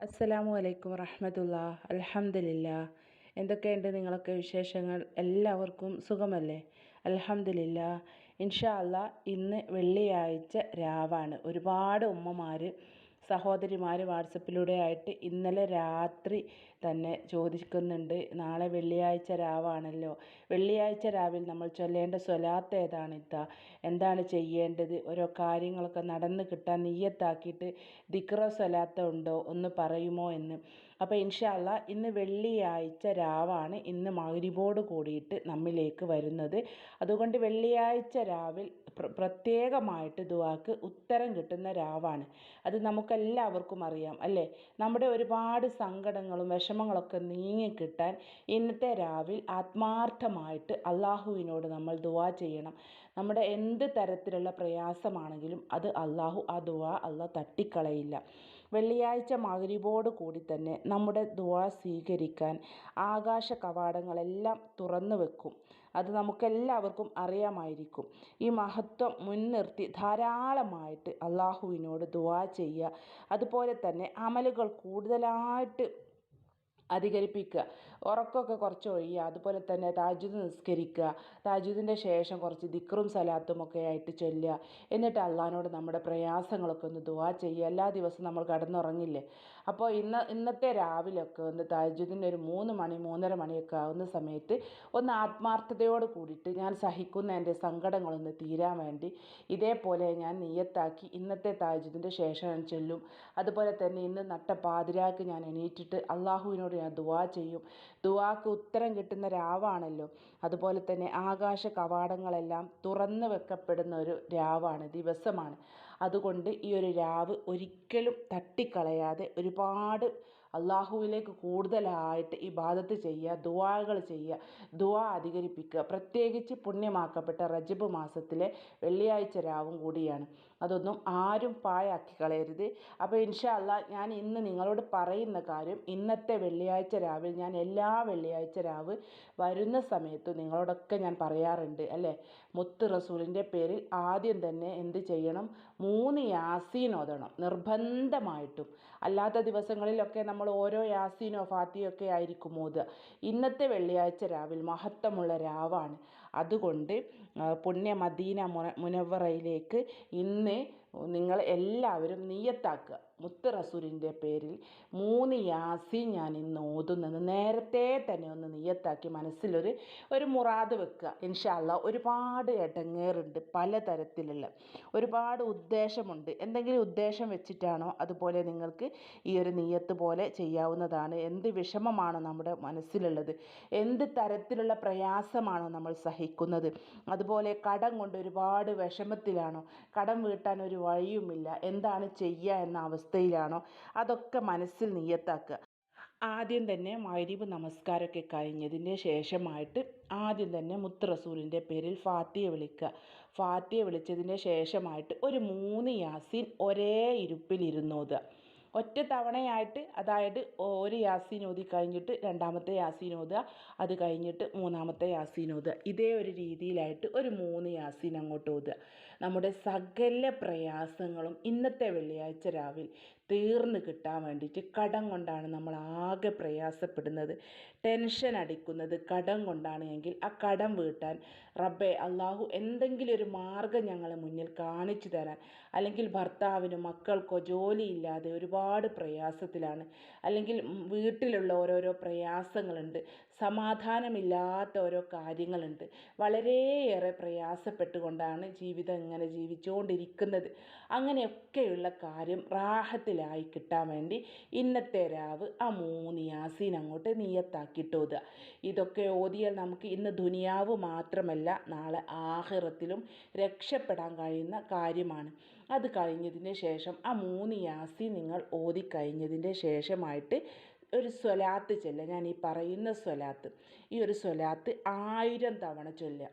അസ്സലാമു അലൈക്കും റഹ്മത്തുള്ള അലഹമില്ല എന്തൊക്കെയുണ്ട് നിങ്ങളൊക്കെ വിശേഷങ്ങൾ? എല്ലാവർക്കും സുഖമല്ലേ? അലഹമില്ല ഇൻഷാ അല്ലാ ഇന്ന് വെള്ളിയാഴ്ച രാവാണ്. ഒരുപാട് ഉമ്മമാർ സഹോദരിമാർ വാട്സപ്പിലൂടെ ആയിട്ട് ഇന്നലെ രാത്രി തന്നെ ചോദിക്കുന്നുണ്ട് നാളെ വെള്ളിയാഴ്ച രാവാണല്ലോ. വെള്ളിയാഴ്ച രാവിൽ നമ്മൾ ചൊല്ലേണ്ട സ്വലാത്ത് ഏതാണ് ഇത്ത? എന്താണ് ചെയ്യേണ്ടത്? ഓരോ കാര്യങ്ങളൊക്കെ നടന്ന് കിട്ടാൻ നീയത്താക്കിയിട്ട് ദിക്റോ സ്വലാത്ത ഉണ്ടോ? ഒന്ന് പറയുമോ? എന്ന്. അപ്പോൾ ഇൻഷാല്ല ഇന്ന് വെള്ളിയാഴ്ച രാവാണ് ഇന്ന് മഗ്രിബോട് കൂടിയിട്ട് നമ്മിലേക്ക് വരുന്നത്. അതുകൊണ്ട് വെള്ളിയാഴ്ച രാവിൽ പ്ര- പ്രത്യേകമായിട്ട് ദുവാക്ക് ഉത്തരം കിട്ടുന്ന രാവാണ്. അത് നമുക്കെല്ലാവർക്കും അറിയാം അല്ലേ? നമ്മുടെ ഒരുപാട് സങ്കടങ്ങളും വിഷമങ്ങളൊക്കെ നീങ്ങിക്കിട്ടാൻ ഇന്നത്തെ രാവിൽ ആത്മാർത്ഥമായിട്ട് അള്ളാഹുവിനോട് നമ്മൾ ദുവാ ചെയ്യണം. നമ്മുടെ എന്ത് തരത്തിലുള്ള പ്രയാസമാണെങ്കിലും അത് അള്ളാഹു ആ ദുവാ അള്ളാഹ് തട്ടിക്കളയില്ല. വെള്ളിയാഴ്ച മഗ്രിബോട് കൂടി തന്നെ നമ്മുടെ ദുവാ സ്വീകരിക്കാൻ ആകാശ കവാടങ്ങളെല്ലാം തുറന്നു വെക്കും. അത് നമുക്കെല്ലാവർക്കും അറിയാമായിരിക്കും. ഈ മഹത്വം മുൻനിർത്തി ധാരാളമായിട്ട് അള്ളാഹുവിനോട് ദുവാ ചെയ്യുക. അതുപോലെ തന്നെ അമലുകൾ കൂടുതലായിട്ട് അധികരിപ്പിക്കുക. ഉറക്കമൊക്കെ കുറച്ച് ഒഴിയുക. അതുപോലെ തന്നെ താജുദ് നിസ്കരിക്കുക. താജുദിന്റെ ശേഷം കുറച്ച് ദിക്റും സലാത്തും ഒക്കെ ആയിട്ട് ചൊല്ലുക. എന്നിട്ട് അള്ളഹാനോട് നമ്മുടെ പ്രയാസങ്ങളൊക്കെ ഒന്ന് ദുവാ ചെയ്യുക. എല്ലാ ദിവസവും നമ്മൾ കിടന്നുറങ്ങില്ലേ? അപ്പോൾ ഇന്ന് ഇന്നത്തെ രാവിലെയൊക്കെ ഒന്ന് താജുദിന്റെ ഒരു മൂന്ന് മണി മൂന്നര മണിയൊക്കെ ആവുന്ന സമയത്ത് ഒന്ന് ആത്മാർത്ഥതയോട് കൂടിയിട്ട് ഞാൻ സഹിക്കുന്ന എന്റെ സങ്കടങ്ങളൊന്ന് തീരാൻ വേണ്ടി ഇതേപോലെ ഞാൻ നിയത്താക്കി ഇന്നത്തെ താജുദിന്റെ ശേഷം ഞാൻ ചൊല്ലും. അതുപോലെ തന്നെ ഇന്ന് നട്ട പാതിരാക്ക് ഞാൻ എണീറ്റിട്ട് അള്ളാഹുവിനോട് ഞാൻ ദുവാ ചെയ്യും. ദുവാക്ക് ഉത്തരം കിട്ടുന്ന രാവാണല്ലോ. അതുപോലെ തന്നെ ആകാശ കവാടങ്ങളെല്ലാം തുറന്നു വെക്കപ്പെടുന്ന ഒരു രാവാണ് ദിവസമാണ്. അതുകൊണ്ട് ഈ ഒരു രാവ് ഒരിക്കലും തട്ടിക്കളയാതെ ഒരുപാട് അള്ളാഹുവിലേക്ക് കൂടുതലായിട്ട് ഇബാദത്ത് ചെയ്യുക ദുആകൾ ചെയ്യുക ദുആ അധികരിപ്പിക്കുക. പ്രത്യേകിച്ച് പുണ്യമാക്കപ്പെട്ട റജബ് മാസത്തിലെ വെള്ളിയാഴ്ച രാവും കൂടിയാണ്. അതൊന്നും ആരും പാഴാക്കി കളയരുത്. അപ്പോൾ ഇൻഷാ അല്ലാ ഞാൻ ഇന്ന് നിങ്ങളോട് പറയുന്ന കാര്യം ഇന്നത്തെ വെള്ളിയാഴ്ച രാവിലെ ഞാൻ എല്ലാ വെള്ളിയാഴ്ച രാവ് വരുന്ന സമയത്ത് നിങ്ങളോടൊക്കെ ഞാൻ പറയാറുണ്ട് അല്ലേ? മുത്ത് റസൂലിന്റെ പേരിൽ ആദ്യം തന്നെ എന്ത് ചെയ്യണം? മൂന്ന് യാസീൻ ഓതണം നിർബന്ധമായിട്ടും. അല്ലാത്ത ദിവസങ്ങളിലൊക്കെ നമ്മൾ ഓരോ യാസീനോ ഫാത്തിയോ ഒക്കെ ആയിരിക്കും ഓതുക. ഇന്നത്തെ വെള്ളിയാഴ്ച രാവിൽ മഹത്വമുള്ള രാവാണ്. അതുകൊണ്ട് പുണ്യ മദീന മുന മുനവറയിലേക്ക് ഇന്ന് നിങ്ങൾ എല്ലാവരും നീയത്താക്കുക. മുത്ത് റസൂലിന്റെ പേരിൽ മൂന്ന് യാസി ഞാൻ ഇന്ന് ഓതുന്നത്. നേരത്തെ തന്നെ ഒന്ന് നീയത്താക്കി മനസ്സിലൊരു ഒരു മുറാദ് വെക്കുക. ഇൻഷാല്ല ഒരുപാട് ഇടങ്ങേറുണ്ട് പലതരത്തിലുള്ള. ഒരുപാട് ഉദ്ദേശമുണ്ട്. എന്തെങ്കിലും ഉദ്ദേശം വെച്ചിട്ടാണോ അതുപോലെ നിങ്ങൾക്ക് ഈ ഒരു നീയത്ത് പോലെ ചെയ്യാവുന്നതാണ്. എന്ത് വിഷമമാണോ നമ്മുടെ മനസ്സിലുള്ളത്. എന്ത് തരത്തിലുള്ള പ്രയാസമാണോ നമ്മൾ സഹിക്കുന്നത്. അതുപോലെ കടം കൊണ്ട് ഒരുപാട് വിഷമത്തിലാണോ? കടം വീട്ടാൻ ഒരു വഴിയുമില്ല. എന്താണ് ചെയ്യുക എന്ന അവസ്ഥയിലാണോ? അതൊക്കെ മനസ്സിൽ നിയത്താക്കുക. ആദ്യം തന്നെ മൈരീബ് നമസ്കാരമൊക്കെ കഴിഞ്ഞതിന് ശേഷമായിട്ട് ആദ്യം തന്നെ മുത്ത് റസൂലിന്റെ പേരിൽ ഫാത്തിയ വിളിക്കുക. ഫാത്തിയ വിളിച്ചതിന് ശേഷമായിട്ട് ഒരു മൂന്ന് യാസീൻ ഒരേ ഇരുപ്പിൽ ഇരുന്നോതുക. ഒറ്റ തവണയായിട്ട് അതായത് ഒരു യാസീൻ ഓതി കഴിഞ്ഞിട്ട് രണ്ടാമത്തെ യാസീൻ ഓതുക അത് കഴിഞ്ഞിട്ട് മൂന്നാമത്തെ യാസീൻ ഓതുക. ഇതേ ഒരു രീതിയിലായിട്ട് ഒരു മൂന്ന് യാസീൻ അങ്ങോട്ട് ഓതുക. നമ്മുടെ സകല പ്രയാസങ്ങളും ഇന്നത്തെ വെള്ളിയാഴ്ച രാവിലെ തീർന്ന് കിട്ടാൻ വേണ്ടിയിട്ട് കടം കൊണ്ടാണ് നമ്മൾ ആകെ പ്രയാസപ്പെടുന്നത്. ടെൻഷൻ അടിക്കുന്നത് കടം കൊണ്ടാണ് എങ്കിൽ ആ കടം വീട്ടാൻ റബ്ബെ അള്ളാഹു എന്തെങ്കിലും ഒരു മാർഗം ഞങ്ങളെ മുന്നിൽ കാണിച്ചു തരാൻ. അല്ലെങ്കിൽ ഭർത്താവിനോ മക്കൾക്കോ ജോലിയില്ലാതെ ഒരുപാട് പ്രയാസത്തിലാണ്. അല്ലെങ്കിൽ വീട്ടിലുള്ള ഓരോരോ പ്രയാസങ്ങളുണ്ട്. സമാധാനമില്ലാത്ത ഓരോ കാര്യങ്ങളുണ്ട്. വളരെയേറെ പ്രയാസപ്പെട്ടുകൊണ്ടാണ് ജീവിതം ഇങ്ങനെ ജീവിച്ചുകൊണ്ടിരിക്കുന്നത്. അങ്ങനെയൊക്കെയുള്ള കാര്യം റാഹത്തിലായി കിട്ടാൻ വേണ്ടി ഇന്നത്തെ രാവ് ആ മൂന്ന് യാസീൻ അങ്ങോട്ട് നീയത്താക്കിയിട്ട് ഓതുക ഇതൊക്കെ ഓതിയാൽ നമുക്ക് ഇന്ന് ദുനിയാവ് മാത്രമല്ല നാളെ ആഹിറത്തിലും രക്ഷപ്പെടാൻ കഴിയുന്ന കാര്യമാണ്. അത് കഴിഞ്ഞതിന് ശേഷം ആ മൂന്ന് യാസീൻ നിങ്ങൾ ഓതി കഴിഞ്ഞതിന്റെ ശേഷമായിട്ട് ഒരു സ്വലാത്ത് ചൊല്ലുക ഞാൻ ഈ പറയുന്ന സ്വലാത്ത് ഈ ഒരു സ്വലാത്ത് ആയിരം തവണ ചൊല്ലുക.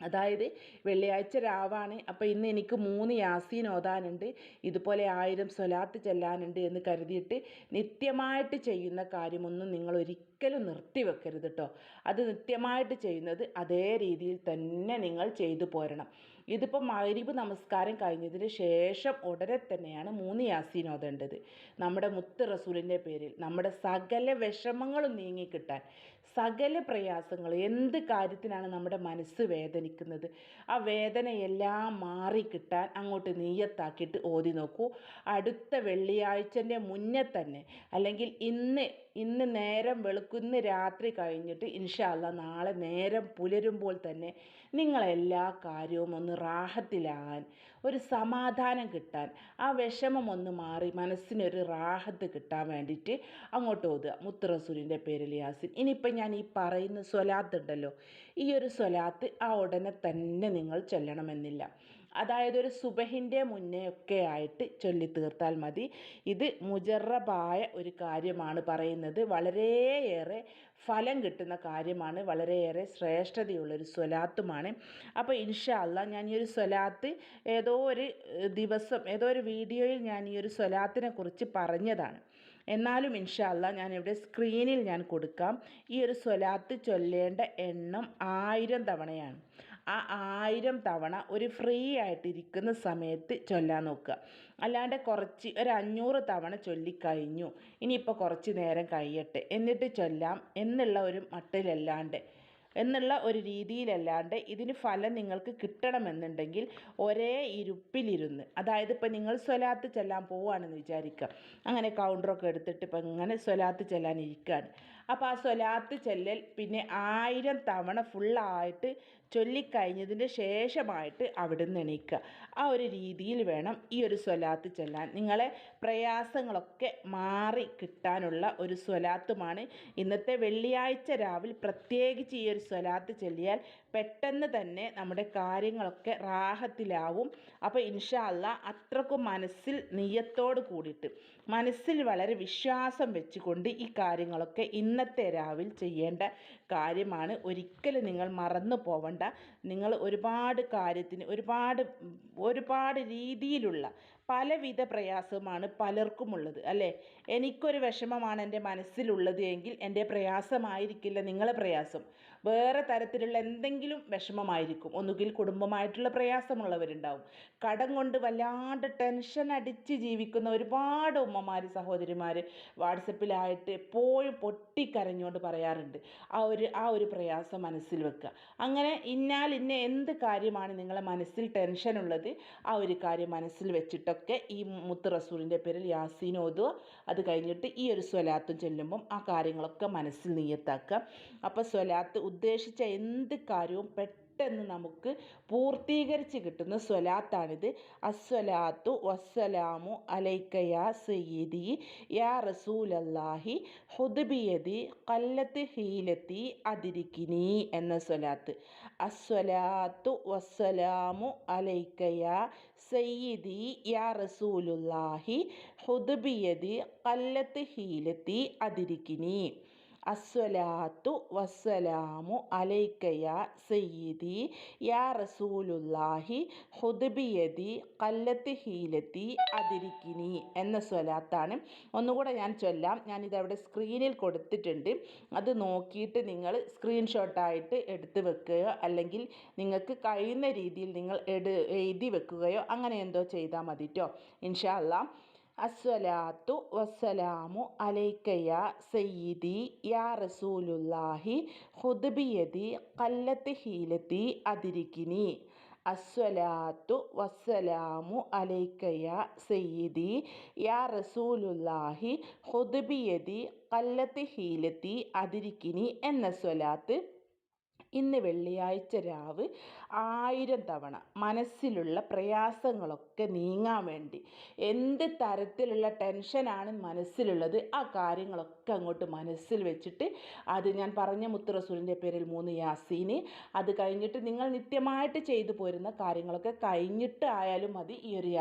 അതായത് വെള്ളിയാഴ്ച രാവാണ് അപ്പോൾ ഇന്ന് എനിക്ക് മൂന്ന് യാസീൻ ഓതാനുണ്ട്. ഇതുപോലെ ആയിരം സ്വലാത്ത് ചെല്ലാനുണ്ട് എന്ന് കരുതിയിട്ട് നിത്യമായിട്ട് ചെയ്യുന്ന കാര്യമൊന്നും നിങ്ങൾ ഒരിക്കലും നിർത്തിവെക്കരുത് കേട്ടോ അത് നിത്യമായിട്ട് ചെയ്യുന്നത് അതേ രീതിയിൽ തന്നെ നിങ്ങൾ ചെയ്തു പോരണം. ഇതിപ്പോൾ മഗ്രിബ് നമസ്കാരം കഴിഞ്ഞതിന് ശേഷം ഉടനെ തന്നെയാണ് മൂന്ന് യാസീൻ ഓതേണ്ടത് നമ്മുടെ മുത്ത് റസൂലിന്റെ പേരിൽ നമ്മുടെ സകല വിഷമങ്ങളും നീങ്ങിക്കിട്ടാൻ സകല പ്രയാസങ്ങൾ എന്ത് കാര്യത്തിനാണ് നമ്മുടെ മനസ്സ് വേദനിക്കുന്നത്? ആ വേദനയെല്ലാം മാറി കിട്ടാൻ അങ്ങോട്ട് നീയത്താക്കിയിട്ട് ഓതി നോക്കൂ. അടുത്ത വെള്ളിയാഴ്ചന്റെ മുന്നേ തന്നെ അല്ലെങ്കിൽ ഇന്ന് ഇന്ന് നേരം വെളുക്കുന്ന രാത്രി കഴിഞ്ഞിട്ട് ഇൻഷാല്ല നാളെ നേരം പുലരുമ്പോൾ തന്നെ നിങ്ങളെല്ലാ കാര്യവും ഒന്ന് റാഹത്തിലാകാൻ ഒരു സമാധാനം കിട്ടാൻ ആ വിഷമം ഒന്ന് മാറി മനസ്സിനൊരു റാഹത്ത് കിട്ടാൻ വേണ്ടിയിട്ട് അങ്ങോട്ട് ഓതുക. മുത്തറസൂലിന്റെ പേരിൽ യാസിൻ ഇനിയിപ്പം ഞാൻ ഈ പറയുന്ന സ്വലാത്ത് ഉണ്ടല്ലോ ഈ ഒരു സ്വലാത്ത് ആ ഉടനെ തന്നെ നിങ്ങൾ ചൊല്ലണമെന്നില്ല. അതായത് ഒരു സുബഹിന്റെ മുന്നേ ഒക്കെ ആയിട്ട് ചൊല്ലി തീർത്താൽ മതി. ഇത് മുജറബായ ഒരു കാര്യമാണ് പറയുന്നത്. വളരെയേറെ ഫലം കിട്ടുന്ന കാര്യമാണ്. വളരെയേറെ ശ്രേഷ്ഠതയുള്ളൊരു സ്വലാത്തുമാണ്. അപ്പോൾ ഇൻഷാ ഞാൻ ഈ ഒരു സ്വലാത്ത് ഏതോ ഒരു ദിവസം ഏതോ ഒരു വീഡിയോയിൽ ഞാൻ ഈ ഒരു സ്വലാത്തിനെ കുറിച്ച് പറഞ്ഞതാണ്. എന്നാലും ഇൻഷാ അല്ല ഞാൻ ഇവിടെ സ്ക്രീനിൽ ഞാൻ കൊടുക്കാം. ഈ ഒരു സ്വലാത്ത് ചൊല്ലേണ്ട എണ്ണം ആയിരം തവണയാണ്. ആ ആയിരം തവണ ഒരു ഫ്രീ ആയിട്ടിരിക്കുന്ന സമയത്ത് ചൊല്ലാൻ നോക്കുക. അല്ലാണ്ട് കുറച്ച് ഒരു അഞ്ഞൂറ് തവണ ചൊല്ലിക്കഴിഞ്ഞു ഇനിയിപ്പോൾ കുറച്ച് നേരം കഴിയട്ടെ. എന്നിട്ട് ചൊല്ലാം എന്നുള്ള ഒരു മട്ടിലല്ലാണ്ട്. എന്നുള്ള ഒരു രീതിയിലല്ലാണ്ട് ഇതിന് ഫലം നിങ്ങൾക്ക് കിട്ടണമെന്നുണ്ടെങ്കിൽ ഒരേ ഇരുപ്പിലിരുന്ന്. അതായത് ഇപ്പം നിങ്ങൾ സ്വലാത്ത് ചെല്ലാൻ പോവുകയാണെന്ന് വിചാരിക്കുക. അങ്ങനെ കൗണ്ടറൊക്കെ എടുത്തിട്ട് ഇപ്പം ഇങ്ങനെ സ്വലാത്ത് ചെല്ലാൻ ഇരിക്കുകയാണ് അപ്പോൾ ആ സ്വലാത്ത് ചെല്ലൽ പിന്നെ ആയിരം തവണ ഫുള്ളായിട്ട് ചൊല്ലിക്കഴിഞ്ഞതിന് ശേഷമായിട്ട് അവിടുന്ന് എണീക്കുക. ആ ഒരു രീതിയിൽ വേണം ഈ ഒരു സ്വലാത്ത് ചെല്ലാൻ. നിങ്ങളെ പ്രയാസങ്ങളൊക്കെ മാറി കിട്ടാനുള്ള ഒരു സ്വലാത്തുമാണ്. ഇന്നത്തെ വെള്ളിയാഴ്ച രാവിലെ പ്രത്യേകിച്ച് ഈ ഒരു സ്വലാത്ത് ചൊല്ലിയാൽ പെട്ടെന്ന് തന്നെ നമ്മുടെ കാര്യങ്ങളൊക്കെ റാഹത്തിലാവും. അപ്പോൾ ഇൻഷാ അല്ല അത്രക്കും മനസ്സിൽ നീയത്തോട് കൂടിയിട്ട് മനസ്സിൽ വളരെ വിശ്വാസം വെച്ചുകൊണ്ട് ഈ കാര്യങ്ങളൊക്കെ ഇന്നത്തെ രാവിലെ ചെയ്യേണ്ട കാര്യമാണ്. ഒരിക്കലും നിങ്ങൾ മറന്നു പോവണ്ട. നിങ്ങൾ ഒരുപാട് കാര്യത്തിന് ഒരുപാട് ഒരുപാട് രീതിയിലുള്ള പലവിധ പ്രയാസമാണ് പലർക്കുമുള്ളത് അല്ലേ? എനിക്കൊരു വിഷമമാണ് എന്റെ മനസ്സിലുള്ളത് എങ്കിൽ എന്റെ പ്രയാസമായിരിക്കില്ല നിങ്ങളെ പ്രയാസം. വേറെ തരത്തിലുള്ള എന്തെങ്കിലും വിഷമമായിരിക്കും. ഒന്നുകിൽ കുടുംബമായിട്ടുള്ള പ്രയാസമുള്ളവരുണ്ടാവും. കടം കൊണ്ട് വല്ലാണ്ട് ടെൻഷൻ അടിച്ച് ജീവിക്കുന്ന ഒരുപാട് ഉമ്മമാർ സഹോദരിമാർ വാട്സപ്പിലായിട്ട് എപ്പോഴും പൊട്ടിക്കരഞ്ഞുകൊണ്ട് പറയാറുണ്ട്. ആ ഒരു ആ ഒരു പ്രയാസം മനസ്സിൽ വെക്കുക. അങ്ങനെ ഇന്നാൽ ഇന്ന എന്ത് കാര്യമാണ് നിങ്ങളെ മനസ്സിൽ ടെൻഷൻ ഉള്ളത്? ആ ഒരു കാര്യം മനസ്സിൽ വെച്ചിട്ടൊക്കെ ഈ മുത്ത് റസൂലിന്റെ പേരിൽ യാസീൻ ഓതുക. അത് കഴിഞ്ഞിട്ട് ഈ ഒരു സ്വലാത്തും ചെല്ലുമ്പം ആ കാര്യങ്ങളൊക്കെ മനസ്സിൽ നീയത്താക്കുക അപ്പോൾ സ്വലാത്ത് ഉദ്ദേശിച്ച എന്ത് കാര്യവും പെട്ടെന്ന് നമുക്ക് പൂർത്തീകരിച്ച് കിട്ടുന്ന സ്വലാത്താണിത്. അസ്വലാത്തു വസ്സലാമു അലൈക്ക സയ്യിദി യാ റസൂലല്ലാഹി ഹുദ്ബിയതി കല്ലത്ത് ഹീലത്തി അതിരിക്കിനി എന്ന സ്വലാത്ത്. അസ്വലാത്തു വസ്സലാമു അലൈക്ക സയ്യിദി യാ റസൂലുല്ലാഹി ഹുദ്ബിയതി കല്ലത്ത് ഹീലത്തി അതിരിക്കിനി. അസ്വലാത്തു വസ്സലാമു അലൈക്ക യാ സയ്യിദി യാ റസൂലുല്ലാഹി ഹുദ്ബിയതി കല്ലത്ത് ഹീലത്തി അതിരിക്കിനി എന്ന സ്വലാത്താണ്. ഒന്നുകൂടെ ഞാൻ ചൊല്ലാം. ഞാനിതവിടെ സ്ക്രീനിൽ കൊടുത്തിട്ടുണ്ട്. അത് നോക്കിയിട്ട് നിങ്ങൾ സ്ക്രീൻഷോട്ടായിട്ട് എടുത്ത് വെക്കുകയോ അല്ലെങ്കിൽ നിങ്ങൾക്ക് കഴിയുന്ന രീതിയിൽ നിങ്ങൾ എഴുതി വെക്കുകയോ അങ്ങനെ എന്തോ ചെയ്താൽ മതി കേട്ടോ ഇൻഷാ അല്ലാ അസ്വലാത്തു വസ്സലാമു അലൈക്ക യാ സയ്യിദി യാ റസൂലുല്ലാഹി ഹുദ്ബിയതി കല്ലത്ത് ഹീലത്തി അതിരിക്കിനി. അസ്വലാത്തു വസ്സലാമു അലൈക്ക യാ സയ്യിദി യാ റസൂലുല്ലാഹി ഹുദ്ബിയതി കല്ലത്ത് ഹീലത്തി അതിരിക്കിനി എന്ന സ്വലാത്ത്. ഇന്ന് വെള്ളിയാഴ്ച രാവ് ആയിരം തവണ മനസ്സിലുള്ള പ്രയാസങ്ങളൊക്കെ നീങ്ങാൻ വേണ്ടി. എന്ത് തരത്തിലുള്ള ടെൻഷനാണ് മനസ്സിലുള്ളത് ആ കാര്യങ്ങളൊക്കെ അങ്ങോട്ട് മനസ്സിൽ വെച്ചിട്ട് അത് ഞാൻ പറഞ്ഞ മുത്തുറസൂലിന്റെ പേരിൽ മൂന്ന് യാസീന് അത് കഴിഞ്ഞിട്ട് നിങ്ങൾ നിത്യമായിട്ട് ചെയ്തു പോരുന്ന കാര്യങ്ങളൊക്കെ കഴിഞ്ഞിട്ട് ആയാലും മതി ഈ ഒരു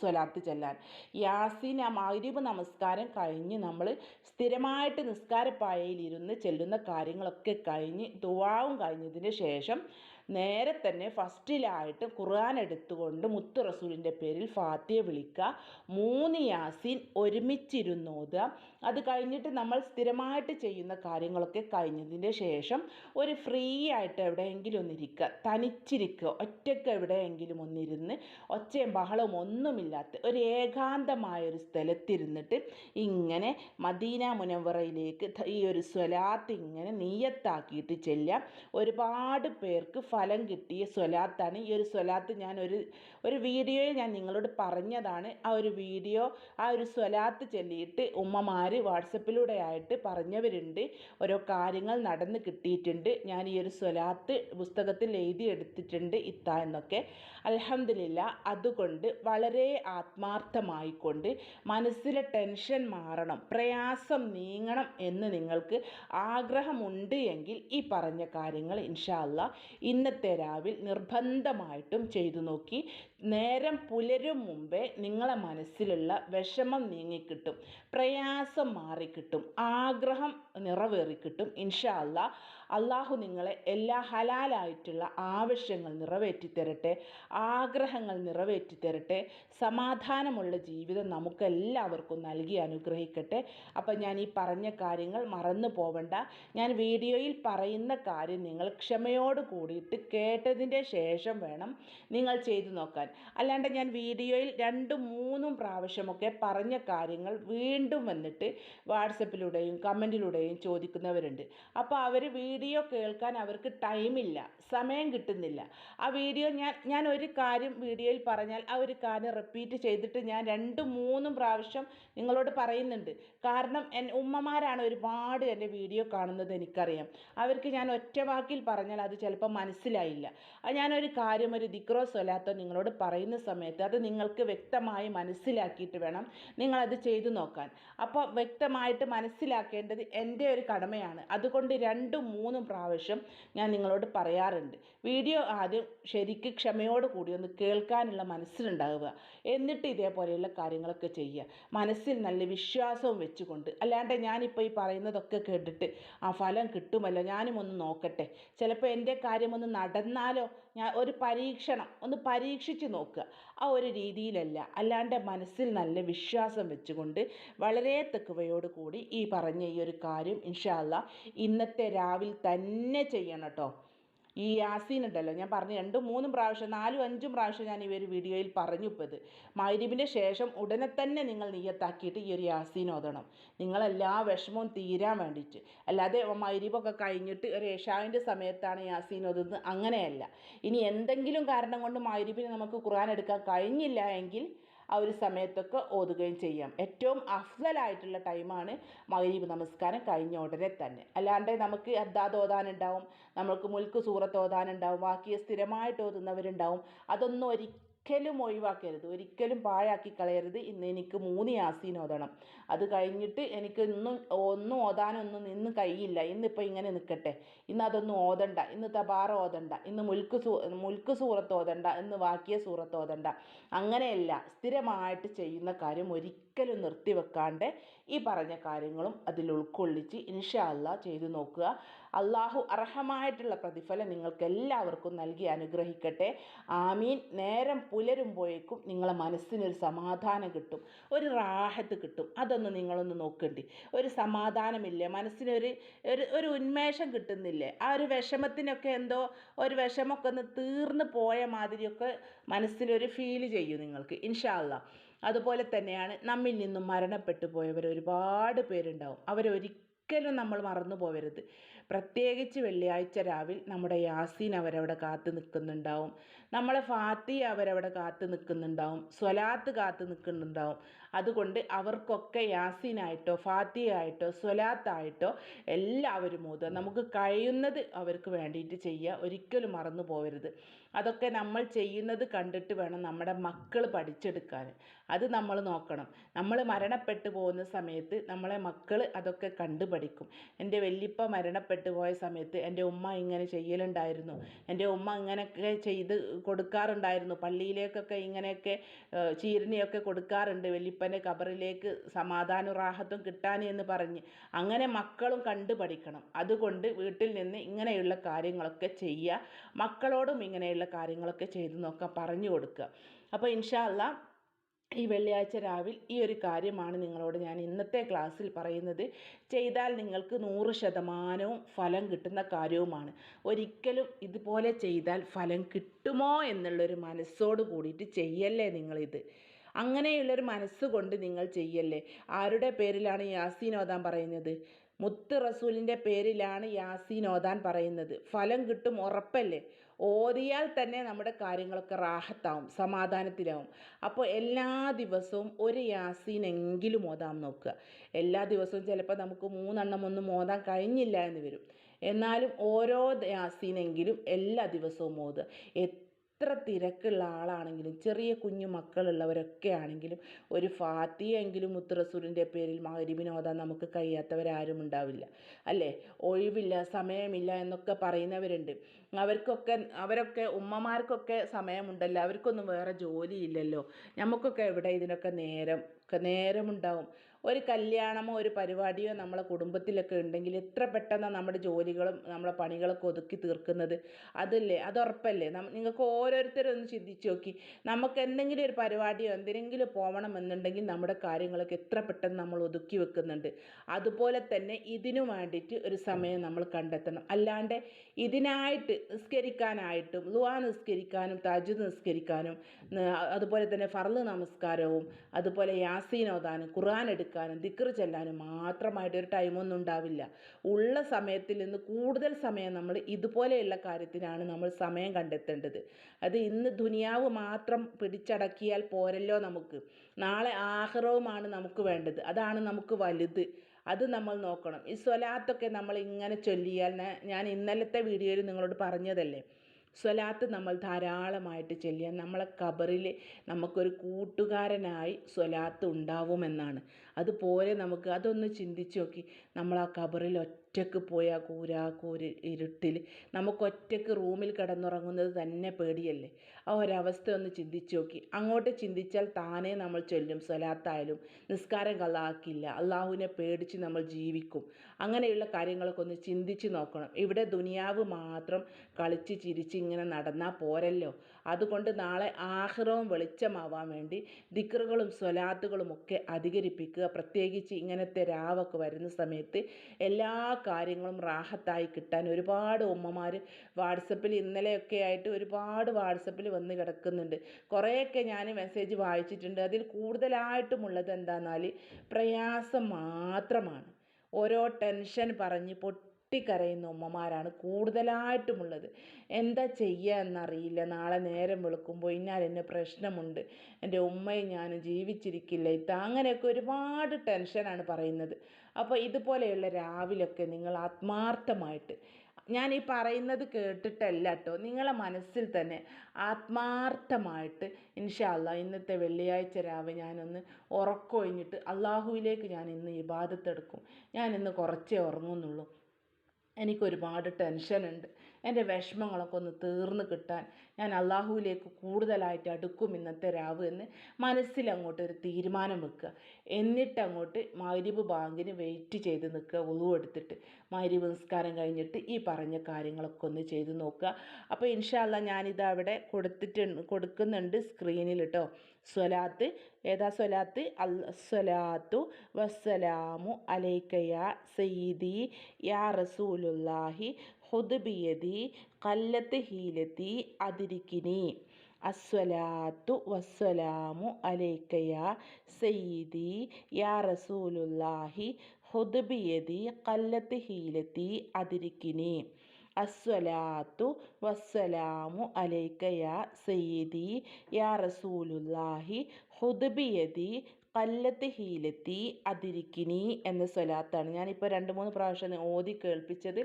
സ്വലാത്ത് ചെല്ലാൻ. യാസീൻ ആ മഗ്രിബ് നമസ്കാരം കഴിഞ്ഞ് നമ്മൾ സ്ഥിരമായിട്ട് നിസ്കാരപ്പായയിലിരുന്ന് ചെല്ലുന്ന കാര്യങ്ങളൊക്കെ കഴിഞ്ഞ് ദുവാവും കഴിഞ്ഞതിന് ശേഷം നേരെ തന്നെ ഫസ്റ്റിലായിട്ട് ഖുർആൻ എടുത്തുകൊണ്ട് മുത്തു റസൂലിന്റെ പേരിൽ ഫാത്തിയെ വിളിക്കുക. മൂന്ന് യാസീൻ ഒരുമിച്ചിരുന്നോതുക. അത് കഴിഞ്ഞിട്ട് നമ്മൾ സ്ഥിരമായിട്ട് ചെയ്യുന്ന കാര്യങ്ങളൊക്കെ കഴിഞ്ഞതിന്റെ ശേഷം ഒരു ഫ്രീ ആയിട്ട് എവിടെയെങ്കിലും ഒന്നിരിക്കുക. തനിച്ചിരിക്കുക. ഒറ്റയ്ക്ക് എവിടെയെങ്കിലും ഒന്നിരുന്ന് ഒച്ചയും ബഹളവും ഒന്നുമില്ലാത്ത ഒരു ഏകാന്തമായ ഒരു സ്ഥലത്തിരുന്നിട്ട് ഇങ്ങനെ മദീന മുനവറയിലേക്ക് ഈ ഒരു സ്വലാത്ത് ഇങ്ങനെ നീയത്താക്കിയിട്ട് ചെല്ലുക. ഒരുപാട് പേർക്ക് ഫലം കിട്ടിയ സ്വലാത്താണ്. ഈ ഒരു സ്വലാത്ത് ഞാൻ ഒരു ഒരു വീഡിയോയിൽ ഞാൻ നിങ്ങളോട് പറഞ്ഞതാണ്. ആ ഒരു വീഡിയോ ആ ഒരു സ്വലാത്ത് ചൊല്ലിയിട്ട് ഉമ്മമാർ വാട്സപ്പിലൂടെ ആയിട്ട് പറഞ്ഞവരുണ്ട്. ഓരോ കാര്യങ്ങൾ നടന്ന് കിട്ടിയിട്ടുണ്ട്. ഞാൻ ഈ ഒരു സ്വലാത്ത് പുസ്തകത്തിൽ എഴുതി എടുത്തിട്ടുണ്ട് ഇത്ത എന്നൊക്കെ. അലഹമില്ല അതുകൊണ്ട് വളരെ ആത്മാർത്ഥമായിക്കൊണ്ട് മനസ്സിലെ ടെൻഷൻ മാറണം പ്രയാസം നീങ്ങണം എന്ന് നിങ്ങൾക്ക് ആഗ്രഹമുണ്ട് എങ്കിൽ ഈ പറഞ്ഞ കാര്യങ്ങൾ ഇൻഷാല്ല ഇന്നത്തെ രാവിൽ നിർബന്ധമായിട്ടും ചെയ്തു നോക്കി നേരം പുലരും മുമ്പേ നിങ്ങളെ മനസ്സിലുള്ള വിഷമം നീങ്ങിക്കിട്ടും. പ്രയാസം മാറിക്കിട്ടും. ആഗ്രഹം നിറവേറിക്കിട്ടും. ഇൻഷാ അല്ല അള്ളാഹു നിങ്ങളെ എല്ലാ ഹലാലായിട്ടുള്ള ആവശ്യങ്ങൾ നിറവേറ്റി തരട്ടെ ആഗ്രഹങ്ങൾ നിറവേറ്റി തരട്ടെ സമാധാനമുള്ള ജീവിതം നമുക്കെല്ലാവർക്കും നൽകി അനുഗ്രഹിക്കട്ടെ. അപ്പം ഞാൻ ഈ പറഞ്ഞ കാര്യങ്ങൾ മറന്നു പോവണ്ട. ഞാൻ വീഡിയോയിൽ പറയുന്ന കാര്യം നിങ്ങൾ ക്ഷമയോട് കൂടിയിട്ട് കേട്ടതിന്റെ ശേഷം വേണം നിങ്ങൾ ചെയ്തു നോക്കാൻ. അല്ലാണ്ട് ഞാൻ വീഡിയോയിൽ രണ്ടും മൂന്നും പ്രാവശ്യമൊക്കെ പറഞ്ഞ കാര്യങ്ങൾ വീണ്ടും വന്നിട്ട് വാട്സപ്പിലൂടെയും കമന്റിലൂടെയും ചോദിക്കുന്നവരുണ്ട്. അപ്പോൾ അവർ വീഡിയോ കേൾക്കാൻ അവർക്ക് ടൈമില്ല സമയം കിട്ടുന്നില്ല. ആ വീഡിയോ ഞാൻ ഞാൻ ഒരു കാര്യം വീഡിയോയിൽ പറഞ്ഞാൽ ആ ഒരു കാര്യം റിപ്പീറ്റ് ചെയ്തിട്ട് ഞാൻ രണ്ടും മൂന്നും പ്രാവശ്യം നിങ്ങളോട് പറയുന്നുണ്ട്. കാരണം എൻ ഉമ്മമാരാണ് ഒരുപാട് എന്റെ വീഡിയോ കാണുന്നത് എനിക്കറിയാം. അവർക്ക് ഞാൻ ഒറ്റ വാക്കിൽ പറഞ്ഞാൽ അത് ചിലപ്പോൾ മനസ്സിലായില്ല. ഞാനൊരു കാര്യം ഒരു ദിക്റോ സ്വലാത്തോ നിങ്ങളോട് പറയുന്ന സമയത്ത് അത് നിങ്ങൾക്ക് വ്യക്തമായി മനസ്സിലാക്കിയിട്ട് വേണം നിങ്ങളത് ചെയ്തു നോക്കാൻ. അപ്പോൾ വ്യക്തമായിട്ട് മനസ്സിലാക്കേണ്ടത് എന്റെ ഒരു കടമയാണ്. അതുകൊണ്ട് രണ്ടും മൂന്നും പ്രാവശ്യം ഞാൻ നിങ്ങളോട് പറയാറുണ്ട്. വീഡിയോ ആദ്യം ശരിക്ക് ക്ഷമയോട് കൂടി ഒന്ന് കേൾക്കാനുള്ള മനസ്സിലുണ്ടാവുക. എന്നിട്ട് ഇതേപോലെയുള്ള കാര്യങ്ങളൊക്കെ ചെയ്യുക. മനസ്സിൽ നല്ല വിശ്വാസവും വെച്ചുകൊണ്ട്. അല്ലാണ്ട് ഞാനിപ്പോൾ ഈ പറയുന്നതൊക്കെ കേട്ടിട്ട് ആ ഫലം കിട്ടുമല്ലോ ഞാനും ഒന്ന് നോക്കട്ടെ. ചിലപ്പോൾ എന്റെ കാര്യം ഒന്ന് നടന്നാലോ ഞാൻ ഒരു പരീക്ഷണം ഒന്ന് പരീക്ഷിച്ച് നോക്കുക ആ ഒരു രീതിയിലല്ല. അല്ലാണ്ട് മനസ്സിൽ നല്ല വിശ്വാസം വെച്ചുകൊണ്ട് വളരെ തെക്കുവയോട് കൂടി ഈ പറഞ്ഞ ഈ ഒരു കാര്യം ഇൻഷാല്ല ഇന്നത്തെ രാവിലെ തന്നെ ചെയ്യണം കേട്ടോ ഈ യാസീൻ ഉണ്ടല്ലോ ഞാൻ പറഞ്ഞു രണ്ടും മൂന്നും പ്രാവശ്യം നാലും അഞ്ചും പ്രാവശ്യം ഞാൻ ഈ ഒരു വീഡിയോയിൽ പറഞ്ഞു ഇപ്പോൾ ഇത്. മൈരിബിന്റെ ശേഷം ഉടനെ തന്നെ നിങ്ങൾ നീയത്താക്കിയിട്ട് ഈ ഒരു യാസീൻ ഓതണം. നിങ്ങളെല്ലാ വിഷമവും തീരാൻ വേണ്ടിയിട്ട്. അല്ലാതെ മൈരീബൊക്കെ കഴിഞ്ഞിട്ട് ഒരു ഏഷാവിന്റെ സമയത്താണ് യാസീൻ ഓതുന്നത്. അങ്ങനെയല്ല. ഇനി എന്തെങ്കിലും കാരണം കൊണ്ട് മൈരീബിന് നമുക്ക് ഖുർആൻ എടുക്കാൻ കഴിഞ്ഞില്ല എങ്കിൽ ആ ഒരു സമയത്തൊക്കെ ഓതുകയും ചെയ്യാം. ഏറ്റവും അഫ്സലായിട്ടുള്ള ടൈമാണ് മഗ്‌രിബ് നമസ്കാരം കഴിഞ്ഞ ഉടനെ തന്നെ. അല്ലാണ്ട് നമുക്ക് അദ്ദാദ് ഓതാനുണ്ടാവും നമുക്ക് മുൽക്ക് സൂറത്ത് ഓതാനുണ്ടാവും ബാക്കി സ്ഥിരമായിട്ട് ഓതുന്നവരുണ്ടാവും. അതൊന്നും ഒരിക്കലും ഒഴിവാക്കരുത്. ഒരിക്കലും പാഴാക്കി കളയരുത്. ഇന്ന് എനിക്ക് മൂന്ന് യാസീൻ ഓതണം. അത് കഴിഞ്ഞിട്ട് എനിക്ക് ഇന്നും ഒന്നും ഓതാനൊന്നും ഇന്ന് കഴിയില്ല. ഇന്നിപ്പോൾ ഇങ്ങനെ നിൽക്കട്ടെ ഇന്ന് അതൊന്നും ഓതണ്ട. ഇന്ന് തബാറ ഓതണ്ട. ഇന്ന് മുൽക്ക് സൂ മുൽക്ക് സൂറത്ത് ഓതണ്ട. ഇന്ന് വാക്കിയ സൂറത്ത് ഓതണ്ട. അങ്ങനെയല്ല. സ്ഥിരമായിട്ട് ചെയ്യുന്ന കാര്യം ഒരിക്കലും നിർത്തിവെക്കാണ്ട് ഈ പറഞ്ഞ കാര്യങ്ങളും അതിൽ ഉൾക്കൊള്ളിച്ച് ഇൻഷാ അല്ലാ ചെയ്തു നോക്കുക. അള്ളാഹു അർഹമായിട്ടുള്ള പ്രതിഫലം നിങ്ങൾക്ക് എല്ലാവർക്കും നൽകി അനുഗ്രഹിക്കട്ടെ. ആമീൻ. നേരം പുലരുമ്പോഴേക്കും നിങ്ങളെ മനസ്സിനൊരു സമാധാനം കിട്ടും. ഒരു റാഹത്ത് കിട്ടും. അതൊന്ന് നിങ്ങളൊന്ന് നോക്കണ്ടി. ഒരു സമാധാനമില്ലേ? മനസ്സിനൊരു ഒരു ഒരു ഉന്മേഷം കിട്ടുന്നില്ലേ? ആ ഒരു വിഷമത്തിനൊക്കെ എന്തോ ഒരു വിഷമമൊക്കെ ഒന്ന് തീർന്നു പോയ മാതിരിയൊക്കെ മനസ്സിലൊരു ഫീൽ ചെയ്യും നിങ്ങൾക്ക്. ഇൻഷാ അല്ലാ. അതുപോലെ തന്നെയാണ് നമ്മിൽ നിന്നും മരണപ്പെട്ടു പോയവർ ഒരുപാട് പേരുണ്ടാവും. അവരൊരിക്കലും നമ്മൾ മറന്നു പോകരുത് പ്രത്യേകിച്ച് വെള്ളിയാഴ്ച രാവിൽ നമ്മുടെ യാസീൻ അവരവിടെ കാത്തു നിൽക്കുന്നുണ്ടാവും. നമ്മളെ ഫാത്തി അവരവിടെ കാത്തു നിൽക്കുന്നുണ്ടാവും. സ്വലാത്ത് കാത്തു നിൽക്കുന്നുണ്ടാവും. അതുകൊണ്ട് അവർക്കൊക്കെ യാസീനായിട്ടോ ഫാത്തിയായിട്ടോ സ്വലാത്തായിട്ടോ എല്ലാവരും ഓതുക. നമുക്ക് കഴിയുന്നത് അവർക്ക് വേണ്ടിയിട്ട് ചെയ്യുക. ഒരിക്കലും മറന്നു പോകരുത് അതൊക്കെ നമ്മൾ ചെയ്യുന്നത് കണ്ടിട്ട് വേണം നമ്മുടെ മക്കൾ പഠിച്ചെടുക്കാൻ. അത് നമ്മൾ നോക്കണം. നമ്മൾ മരണപ്പെട്ടു പോകുന്ന സമയത്ത് നമ്മളെ മക്കൾ അതൊക്കെ കണ്ടു പഠിക്കും. എന്റെ വല്യപ്പ മരണപ്പെട്ടു പോയ സമയത്ത് എന്റെ ഉമ്മ ഇങ്ങനെ ചെയ്യലുണ്ടായിരുന്നു. എന്റെ ഉമ്മ ഇങ്ങനെയൊക്കെ ചെയ്ത് കൊടുക്കാറുണ്ടായിരുന്നു. പള്ളിയിലേക്കൊക്കെ ഇങ്ങനെയൊക്കെ ചീരണിയൊക്കെ കൊടുക്കാറുണ്ട്. വല്യപ്പന്റെ കബറിലേക്ക് സമാധാനവും റാഹത്തും കിട്ടാൻ എന്ന് പറഞ്ഞ് അങ്ങനെ മക്കളും കണ്ടു പഠിക്കണം. അതുകൊണ്ട് വീട്ടിൽ നിന്ന് ഇങ്ങനെയുള്ള കാര്യങ്ങളൊക്കെ ചെയ്യുക. മക്കളോടും ഇങ്ങനെയുള്ള കാര്യങ്ങളൊക്കെ ചെയ്ത് നോക്കാൻ പറഞ്ഞു കൊടുക്കുക. അപ്പോൾ ഇൻഷാ അല്ലാ ഈ വെള്ളിയാഴ്ച രാവിലെ ഈ ഒരു കാര്യമാണ് നിങ്ങളോട് ഞാൻ ഇന്നത്തെ ക്ലാസ്സിൽ പറയുന്നത്. ചെയ്താൽ നിങ്ങൾക്ക് നൂറ് ശതമാനവും ഫലം കിട്ടുന്ന കാര്യവുമാണ്. ഒരിക്കലും ഇതുപോലെ ചെയ്താൽ ഫലം കിട്ടുമോ എന്നുള്ളൊരു മനസ്സോട് കൂടിയിട്ട് ചെയ്യല്ലേ നിങ്ങളിത്? അങ്ങനെയുള്ളൊരു മനസ്സുകൊണ്ട് നിങ്ങൾ ചെയ്യല്ലേ? ആരുടെ പേരിലാണ് യാസീൻ ഓതാൻ പറയുന്നത്? മുത്ത് റസൂലിന്റെ പേരിലാണ് യാസീൻ ഓതാൻ പറയുന്നത്. ഫലം കിട്ടും ഉറപ്പല്ലേ? ഓതിയാൽ തന്നെ നമ്മുടെ കാര്യങ്ങളൊക്കെ റാഹത്താവും സമാധാനത്തിലാവും. അപ്പോൾ എല്ലാ ദിവസവും ഒരു യാസീനെങ്കിലും ഓതാൻ നോക്കുക. എല്ലാ ദിവസവും ചിലപ്പോൾ നമുക്ക് മൂന്നെണ്ണം ഒന്നും ഓതാൻ കഴിഞ്ഞില്ല എന്ന് വരും. എന്നാലും ഓരോ യാസീനെങ്കിലും എല്ലാ ദിവസവും ഓതുക. എത്ര തിരക്കുള്ള ആളാണെങ്കിലും ചെറിയ കുഞ്ഞു മക്കളുള്ളവരൊക്കെ ആണെങ്കിലും ഒരു ഫാത്തിയെങ്കിലും മുത്തറസൂലിന്റെ പേരിൽ മകരിബിന് ഓതാൻ നമുക്ക് കഴിയാത്തവരാരും ഉണ്ടാവില്ല. അല്ലേ? ഒഴിവില്ല സമയമില്ല എന്നൊക്കെ പറയുന്നവരുണ്ട്. അവർക്കൊക്കെ അവരൊക്കെ ഉമ്മമാർക്കൊക്കെ സമയമുണ്ടല്ലോ. അവർക്കൊന്നും വേറെ ജോലിയില്ലല്ലോ. നമുക്കൊക്കെ എവിടെ ഇതിനൊക്കെ നേരം നേരമുണ്ടാവും. ഒരു കല്യാണമോ ഒരു പരിപാടിയോ നമ്മളെ കുടുംബത്തിലൊക്കെ ഉണ്ടെങ്കിൽ എത്ര പെട്ടെന്ന് നമ്മുടെ ജോലികളും നമ്മളെ പണികളൊക്കെ ഒതുക്കി തീർക്കുന്നത്. അതല്ലേ? അത് ഉറപ്പല്ലേ നിങ്ങൾക്ക് ഓരോരുത്തരും ഒന്ന് ചിന്തിച്ച് നോക്കി. നമുക്ക് എന്തെങ്കിലും ഒരു പരിപാടിയോ എന്തിനെങ്കിലും പോകണമെന്നുണ്ടെങ്കിൽ നമ്മുടെ കാര്യങ്ങളൊക്കെ എത്ര പെട്ടെന്ന് നമ്മൾ ഒതുക്കി വെക്കുന്നുണ്ട്. അതുപോലെ തന്നെ ഇതിനു വേണ്ടിയിട്ട് ഒരു സമയം നമ്മൾ കണ്ടെത്തണം. അല്ലാണ്ട് ഇതിനായിട്ട് നിസ്കരിക്കാനായിട്ടും ലുവാ നിസ്കരിക്കാനും തജു നിസ്കരിക്കാനും അതുപോലെ തന്നെ ഫർൾ നമസ്കാരവും അതുപോലെ യാസീൻ ഓതാനും ഖുർആൻ എടുക്കാനും ദിക്ർ ചെല്ലാനും മാത്രമായിട്ട് ഒരു ടൈമൊന്നും ഉണ്ടാവില്ല. ഉള്ള സമയത്തിൽ നിന്ന് കൂടുതൽ സമയം നമ്മൾ ഇതുപോലെയുള്ള കാര്യത്തിനാണ് നമ്മൾ സമയം കണ്ടെത്തേണ്ടത്. അത് ഇന്ന് ദുനിയാവ് മാത്രം പിടിച്ചടക്കിയാൽ പോരല്ലോ നമുക്ക്. നാളെ ആഹ്റവുമാണ് നമുക്ക് വേണ്ടത്. അതാണ് നമുക്ക് വലുത്. അത് നമ്മൾ നോക്കണം. ഈ സ്വലാത്തൊക്കെ നമ്മൾ ഇങ്ങനെ ചൊല്ലിയാൽ ഞാൻ ഇന്നലത്തെ വീഡിയോയിൽ നിങ്ങളോട് പറഞ്ഞതല്ലേ? സ്വലാത്ത് നമ്മൾ ധാരാളമായിട്ട് ചെല്ലിയാൽ നമ്മളെ ഖബറിൽ നമുക്കൊരു കൂട്ടുകാരനായി സ്വലാത്ത് ഉണ്ടാവുമെന്നാണ്. അതുപോലെ നമുക്ക് അതൊന്ന് ചിന്തിച്ച് നോക്കി. നമ്മൾ ആ ഖബറിൽ ഒറ്റയ്ക്ക് പോയ കൂരാ കൂരി ഇരുട്ടിൽ നമുക്ക് ഒറ്റയ്ക്ക് റൂമിൽ കിടന്നുറങ്ങുന്നത് തന്നെ പേടിയല്ലേ? ആ ഒരവസ്ഥ ഒന്ന് ചിന്തിച്ച് നോക്കി. അങ്ങോട്ട് ചിന്തിച്ചാൽ താനേ നമ്മൾ ചൊല്ലും. സ്വലാത്തായാലും നിസ്കാരം കളാക്കില്ല അള്ളാഹുവിനെ പേടിച്ച് നമ്മൾ ജീവിക്കും. അങ്ങനെയുള്ള കാര്യങ്ങളൊക്കെ ഒന്ന് ചിന്തിച്ച് നോക്കണം. ഇവിടെ ദുനിയാവ് മാത്രം കളിച്ച് ചിരിച്ച് ഇങ്ങനെ നടന്നാൽ പോരല്ലോ. അതുകൊണ്ട് നാളെ ആഹ്റവും വെളിച്ചമാവാൻ വേണ്ടി ദിക്റുകളും സ്വലാത്തുകളും ഒക്കെ അധികരിപ്പിക്കുക. പ്രത്യേകിച്ച് ഇങ്ങനത്തെ രാവൊക്കെ വരുന്ന സമയത്ത് എല്ലാ കാര്യങ്ങളും റാഹത്തായി കിട്ടാൻ ഒരുപാട് ഉമ്മമാർ വാട്സപ്പിൽ ഇന്നലെയൊക്കെ ആയിട്ട് ഒരുപാട് വാട്സപ്പിൽ വന്ന് കിടക്കുന്നുണ്ട്. കുറേയൊക്കെ ഞാൻ മെസ്സേജ് വായിച്ചിട്ടുണ്ട്. അതിൽ കൂടുതലായിട്ടുമുള്ളത് എന്താണെന്നാൽ പ്രയാസം മാത്രമാണ്. ഓരോ ടെൻഷൻ പറഞ്ഞ് പൊട്ടി പൊട്ടിക്കരയുന്ന ഉമ്മമാരാണ് കൂടുതലായിട്ടുമുള്ളത്. എന്താ ചെയ്യുക എന്നറിയില്ല. നാളെ നേരം വെളുക്കുമ്പോൾ ഇന്നാൽ എന്നെ പ്രശ്നമുണ്ട്. എന്റെ ഉമ്മയും ഞാനും ജീവിച്ചിരിക്കില്ല. ഇത്ത അങ്ങനെയൊക്കെ ഒരുപാട് ടെൻഷനാണ് പറയുന്നത്. അപ്പോൾ ഇതുപോലെയുള്ള രാവിലൊക്കെ നിങ്ങൾ ആത്മാർത്ഥമായിട്ട് ഞാൻ ഈ പറയുന്നത് കേട്ടിട്ടല്ല കേട്ടോ നിങ്ങളെ മനസ്സിൽ തന്നെ ആത്മാർത്ഥമായിട്ട് ഇൻഷാല്ല ഇന്നത്തെ വെള്ളിയാഴ്ച രാവിലെ ഞാനൊന്ന് ഉറക്കൊഴിഞ്ഞിട്ട് അള്ളാഹുവിലേക്ക് ഞാൻ ഇന്ന് ഇബാദത്തെടുക്കും. ഞാൻ ഇന്ന് കുറച്ചേ ഉറങ്ങുന്നുള്ളൂ. എനിക്കൊരുപാട് ടെൻഷനുണ്ട്. എന്റെ വിഷമങ്ങളൊക്കെ ഒന്ന് തീർന്ന് കിട്ടാൻ ഞാൻ അള്ളാഹുവിലേക്ക് കൂടുതലായിട്ട് അടുക്കും ഇന്നത്തെ രാവ് എന്ന് മനസ്സിലങ്ങോട്ട് ഒരു തീരുമാനം വെക്കുക. എന്നിട്ടങ്ങോട്ട് മരിവ് ബാങ്കിന് വെയിറ്റ് ചെയ്ത് നിൽക്കുക ഉളു എടുത്തിട്ട്. മരിവ് നിസ്കാരം കഴിഞ്ഞിട്ട് ഈ പറഞ്ഞ കാര്യങ്ങളൊക്കെ ഒന്ന് ചെയ്ത് നോക്കുക. അപ്പോൾ ഇൻഷാല്ല ഞാനിതവിടെ കൊടുത്തിട്ട് കൊടുക്കുന്നുണ്ട് സ്ക്രീനിൽ കേട്ടോ. സ്വലാത്ത്. ഏതാ സ്വലാത്ത്? അൽ സ്വലാത്തു വസ്സലാമു അലൈക്കയ സയ്യിദി യാ റസൂലുല്ലാഹി ഹുദ്ബിയതി കല്ലത്ത് ഹീലത്തി അതിരിക്കിനി. അസ്വലാത്തു വസ്സലാമു അലൈക്കയ സയ്യിദി യാ റസൂലുല്ലാഹി ഹുദ്ബിയതി കല്ലത്ത് ഹീലത്തി അതിരിക്കിനി. അസ്വലാത്തു വസ്സലാമു അലൈക്ക യാ സയ്യിദി യാ റസൂലുല്ലാഹി ഹുദബിയതി കല്ലത്ത് ഹീലത്തി അതിരിക്കിനി എന്ന സ്വലാത്താണ്. ഞാനിപ്പോൾ രണ്ട് മൂന്ന് പ്രാവശ്യം ഓതി കേൾപ്പിച്ചത്.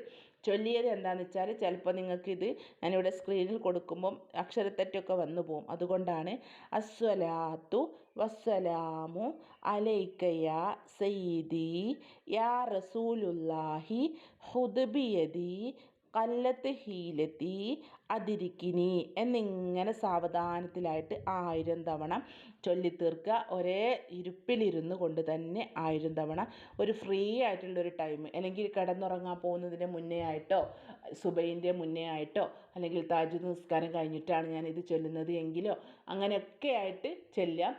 ചൊല്ലിയത് എന്താണെന്ന് വെച്ചാൽ ചിലപ്പോൾ നിങ്ങൾക്കിത് ഞാനിവിടെ സ്ക്രീനിൽ കൊടുക്കുമ്പം അക്ഷരത്തെറ്റൊക്കെ വന്നു പോകും അതുകൊണ്ടാണ് അസ്വലാത്തു വസ്സലാമു അലൈക്കയ സയ്യിദി യാ റസൂലുല്ലാഹി ഹുദ്ബിയതി കല്ലത്ത് ഹീലത്തി അതിരിക്കിനി എന്നിങ്ങനെ സാവധാനത്തിലായിട്ട് ആയിരം തവണ ചൊല്ലിത്തീർക്കുക. ഒരേ ഇരുപ്പിലിരുന്ന് കൊണ്ട് തന്നെ ആയിരം തവണ. ഒരു ഫ്രീ ആയിട്ടുള്ള ഒരു ടൈം. അല്ലെങ്കിൽ കിടന്നുറങ്ങാൻ പോകുന്നതിന് മുന്നേ ആയിട്ടോ സുബൈന്റെ മുന്നേ ആയിട്ടോ അല്ലെങ്കിൽ താജ് നിസ്കാരം കഴിഞ്ഞിട്ടാണ് ഞാൻ ഇത് ചൊല്ലുന്നത് എങ്കിലോ അങ്ങനെയൊക്കെ ആയിട്ട് ചെല്ലാം